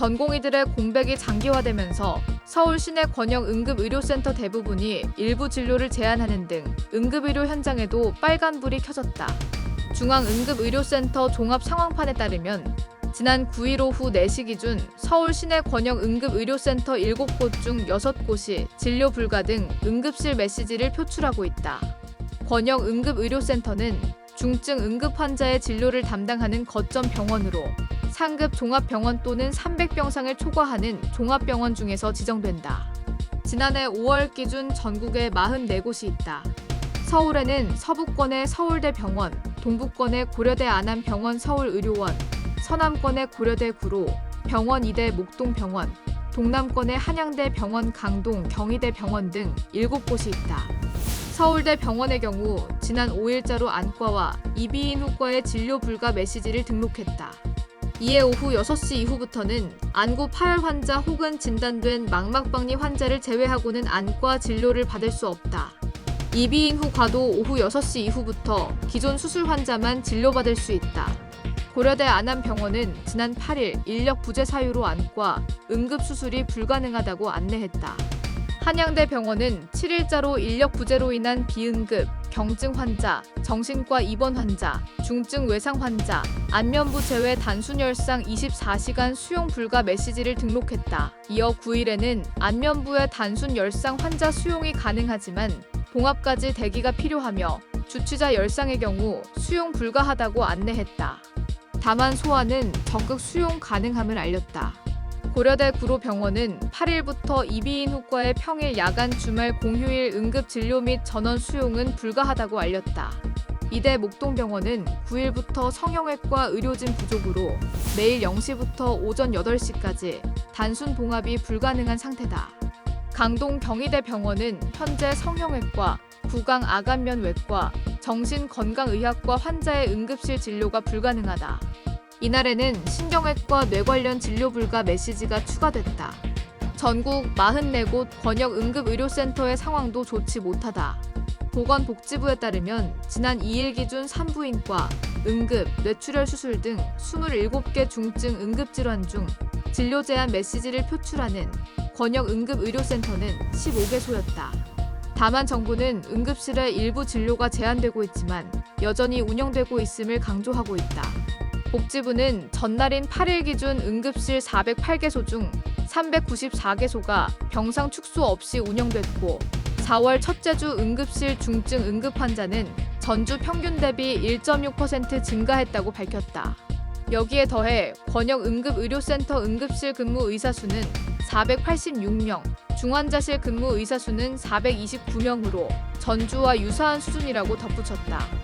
전공의들의 공백이 장기화되면서 서울 시내 권역 응급의료센터 대부분이 일부 진료를 제한하는 등 응급의료 현장에도 빨간불이 켜졌다. 중앙응급의료센터 종합상황판에 따르면 지난 9일 오후 4시 기준 서울 시내 권역 응급의료센터 7곳 중 6곳이 진료 불가 등 응급실 메시지를 표출하고 있다. 권역 응급의료센터는 중증 응급 환자의 진료를 담당하는 거점 병원으로 상급 종합병원 또는 300병상을 초과하는 종합병원 중에서 지정된다. 지난해 5월 기준 전국에 44곳이 있다. 서울에는 서북권의 서울대병원, 동북권의 고려대 안암병원 서울의료원, 서남권의 고려대 구로, 병원 2대 목동병원, 동남권의 한양대 병원 강동 경희대 병원 등 7곳이 있다. 서울대 병원의 경우 지난 5일자로 안과와 이비인 후과의 진료 불가 메시지를 등록했다. 이에 오후 6시 이후부터는 안구 파열 환자 혹은 진단된 망막박리 환자를 제외하고는 안과 진료를 받을 수 없다. 이비인 후 과도 오후 6시 이후부터 기존 수술 환자만 진료받을 수 있다. 고려대 안암병원은 지난 8일 인력 부재 사유로 안과 응급 수술이 불가능하다고 안내했다. 한양대 병원은 7일자로 인력 부재로 인한 비응급, 경증 환자, 정신과 입원 환자, 중증 외상 환자, 안면부 제외 단순 열상 24시간 수용 불가 메시지를 등록했다. 이어 9일에는 안면부의 단순 열상 환자 수용이 가능하지만 봉합까지 대기가 필요하며 주치자 열상의 경우 수용 불가하다고 안내했다. 다만 소아는 적극 수용 가능함을 알렸다. 고려대 구로병원은 8일부터 이비인 후과의 평일 야간 주말 공휴일 응급 진료 및 전원 수용은 불가하다고 알렸다. 이대 목동병원은 9일부터 성형외과 의료진 부족으로 매일 0시부터 오전 8시까지 단순 봉합이 불가능한 상태다. 강동 경희대 병원은 현재 성형외과, 구강 아간면 외과, 정신건강의학과 환자의 응급실 진료가 불가능하다. 이날에는 신경외과 뇌 관련 진료 불가 메시지가 추가됐다. 전국 44곳 권역 응급의료센터의 상황도 좋지 못하다. 보건복지부에 따르면 지난 2일 기준 산부인과, 응급, 뇌출혈 수술 등 27개 중증 응급질환 중 진료 제한 메시지를 표출하는 권역 응급의료센터는 15개소였다. 다만 정부는 응급실의 일부 진료가 제한되고 있지만 여전히 운영되고 있음을 강조하고 있다. 복지부는 전날인 8일 기준 응급실 408개소 중 394개소가 병상 축소 없이 운영됐고 4월 첫째 주 응급실 중증 응급 환자는 전주 평균 대비 1.6% 증가했다고 밝혔다. 여기에 더해 권역 응급 의료센터 응급실 근무 의사 수는 486명, 중환자실 근무 의사 수는 429명으로 전주와 유사한 수준이라고 덧붙였다.